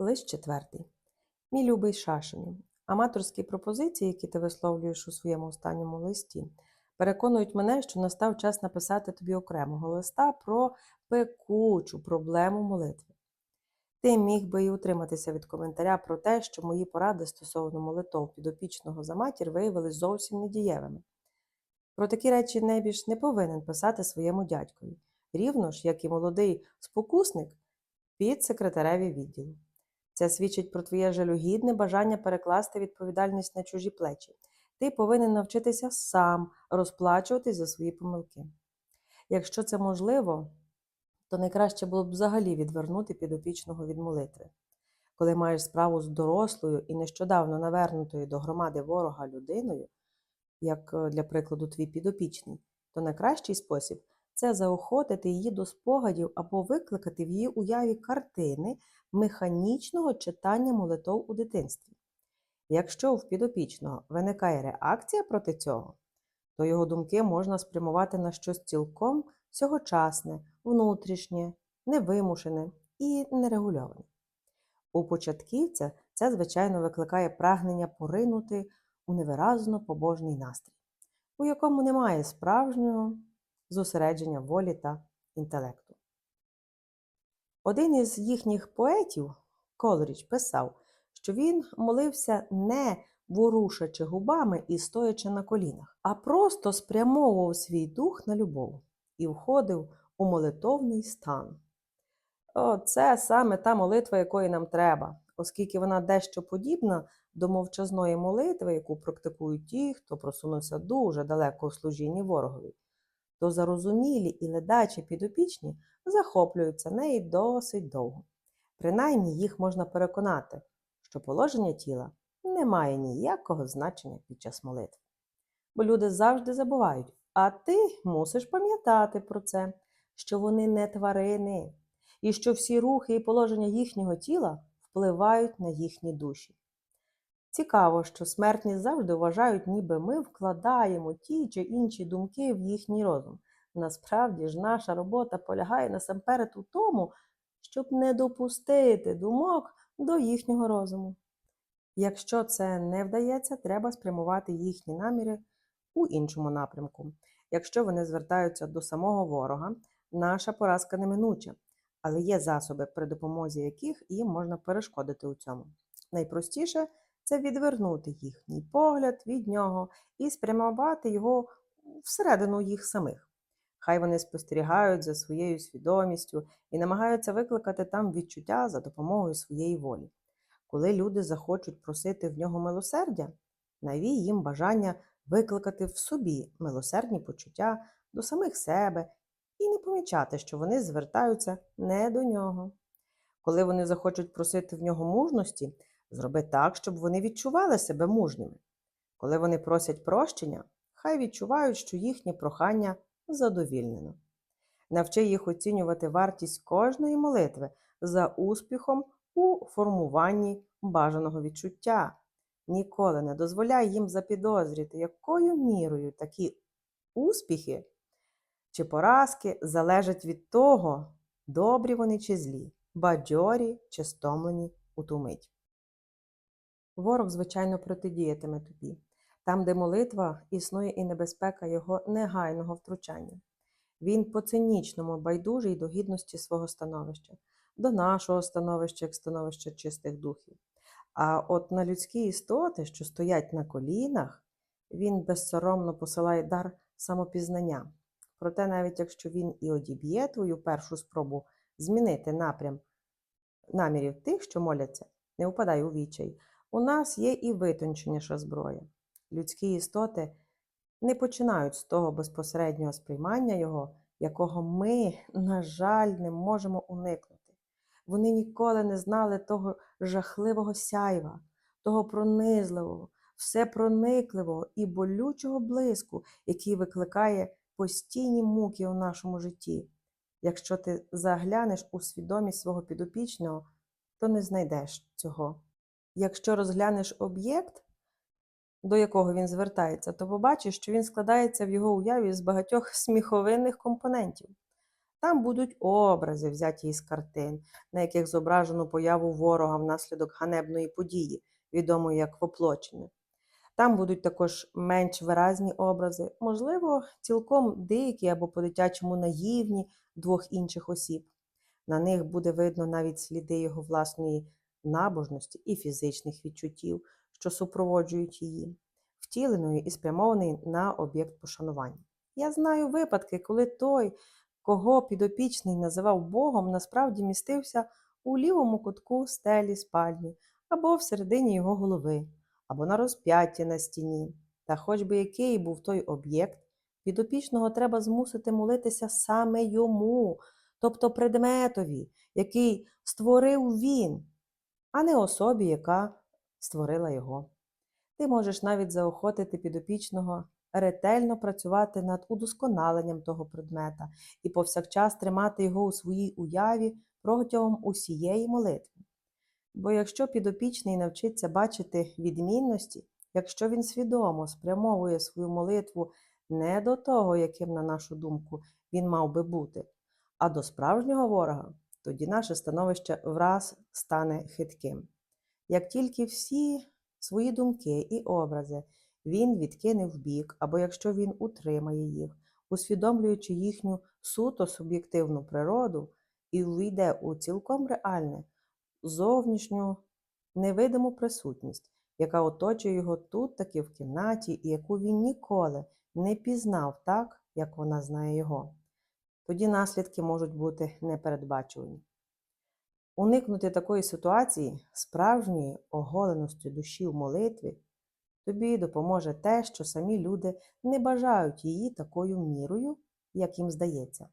Лист четвертий. Мій любий Шашині, аматорські пропозиції, які ти висловлюєш у своєму останньому листі, переконують мене, що настав час написати тобі окремого листа про пекучу проблему молитви. Ти міг би і утриматися від коментаря про те, що мої поради стосовно молитов підопічного за матір виявились зовсім недієвими. Про такі речі небіж не повинен писати своєму дядькові, рівно ж, як і молодий спокусник під секретареві відділу. Це свідчить про твоє жалюгідне бажання перекласти відповідальність на чужі плечі. Ти повинен навчитися сам розплачуватись за свої помилки. Якщо це можливо, то найкраще було б взагалі відвернути підопічного від молитви. Коли маєш справу з дорослою і нещодавно навернутою до громади ворога людиною, як е, для прикладу твій підопічний, то найкращий спосіб це заохотити її до спогадів або викликати в її уяві картини механічного читання молитов у дитинстві. Якщо в підопічного виникає реакція проти цього, то його думки можна спрямувати на щось цілком сьогочасне, внутрішнє, невимушене і нерегульоване. У початківця це, звичайно, викликає прагнення поринути у невиразно побожний настрій, у якому немає справжнього зосередження волі та інтелекту. Один із їхніх поетів, Колріч, писав, що він молився не ворушачи губами і стоячи на колінах, а просто спрямовував свій дух на любов і входив у молитовний стан. О, це саме та молитва, якої нам треба, оскільки вона дещо подібна до мовчазної молитви, яку практикують ті, хто просунувся дуже далеко у служінні ворогові, то зарозумілі і ледачі підопічні захоплюються нею досить довго. Принаймні їх можна переконати, що положення тіла не має ніякого значення під час молитви. Бо люди завжди забувають, а ти мусиш пам'ятати про це, що вони не тварини, і що всі рухи і положення їхнього тіла впливають на їхні душі. Цікаво, що смертні завжди вважають, ніби ми вкладаємо ті чи інші думки в їхній розум. Насправді ж наша робота полягає насамперед у тому, щоб не допустити думок до їхнього розуму. Якщо це не вдається, треба спрямувати їхні наміри у іншому напрямку. Якщо вони звертаються до самого ворога, наша поразка неминуча, але є засоби, при допомозі яких їм можна перешкодити у цьому. Найпростіше це відвернути їхній погляд від нього і спрямувати його всередину їх самих. Хай вони спостерігають за своєю свідомістю і намагаються викликати там відчуття за допомогою своєї волі. Коли люди захочуть просити в нього милосердя, навій їм бажання викликати в собі милосердні почуття до самих себе і не помічати, що вони звертаються не до нього. Коли вони захочуть просити в нього мужності, зроби так, щоб вони відчували себе мужніми. Коли вони просять прощення, хай відчувають, що їхнє прохання задовільнено. Навчи їх оцінювати вартість кожної молитви за успіхом у формуванні бажаного відчуття. Ніколи не дозволяй їм запідозріти, якою мірою такі успіхи чи поразки залежать від того, добрі вони чи злі, бадьорі чи стомлені у ту мить. Ворог, звичайно, протидіятиме тобі, там, де молитва, існує і небезпека його негайного втручання. Він по цинічному байдужий до гідності свого становища, до нашого становища, як становища чистих духів. А от на людські істоти, що стоять на колінах, він безсоромно посилає дар самопізнання. Проте, навіть якщо він і одіб'є твою першу спробу змінити напрям намірів тих, що моляться, не впадай у відчай. У нас є і витонченіша зброя. Людські істоти не починають з того безпосереднього сприймання його, якого ми, на жаль, не можемо уникнути. Вони ніколи не знали того жахливого сяйва, того пронизливого, всепроникливого і болючого блиску, який викликає постійні муки у нашому житті. Якщо ти заглянеш у свідомість свого підопічного, то не знайдеш цього. Якщо розглянеш об'єкт, до якого він звертається, то побачиш, що він складається в його уяві з багатьох сміховинних компонентів. Там будуть образи, взяті із картин, на яких зображено появу ворога внаслідок ганебної події, відомої як воплочення. Там будуть також менш виразні образи, можливо, цілком дикі або по-дитячому наївні двох інших осіб. На них буде видно навіть сліди його власної набожності і фізичних відчуттів, що супроводжують її, втіленої і спрямованої на об'єкт пошанування. Я знаю випадки, коли той, кого підопічний називав Богом, насправді містився у лівому кутку стелі спальні або всередині його голови, або на розп'ятті на стіні. Та хоч би який був той об'єкт, підопічного треба змусити молитися саме йому, тобто предметові, який створив він, а не особі, яка створила його. Ти можеш навіть заохотити підопічного ретельно працювати над удосконаленням того предмета і повсякчас тримати його у своїй уяві протягом усієї молитви. Бо якщо підопічний навчиться бачити відмінності, якщо він свідомо спрямовує свою молитву не до того, яким, на нашу думку, він мав би бути, а до справжнього ворога, тоді наше становище враз стане хитким. Як тільки всі свої думки і образи він відкине вбік, або якщо він утримає їх, усвідомлюючи їхню суто суб'єктивну природу і увійде у цілком реальне, зовнішню невидиму присутність, яка оточує його тут таки в кімнаті, і яку він ніколи не пізнав так, як вона знає його. Тоді наслідки можуть бути непередбачувані. Уникнути такої ситуації справжньої оголеності душі в молитві тобі допоможе те, що самі люди не бажають її такою мірою, як їм здається.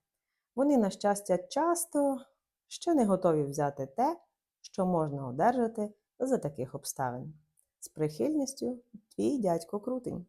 Вони, на щастя, часто ще не готові взяти те, що можна одержати за таких обставин. З прихильністю, твій дядько Крутень.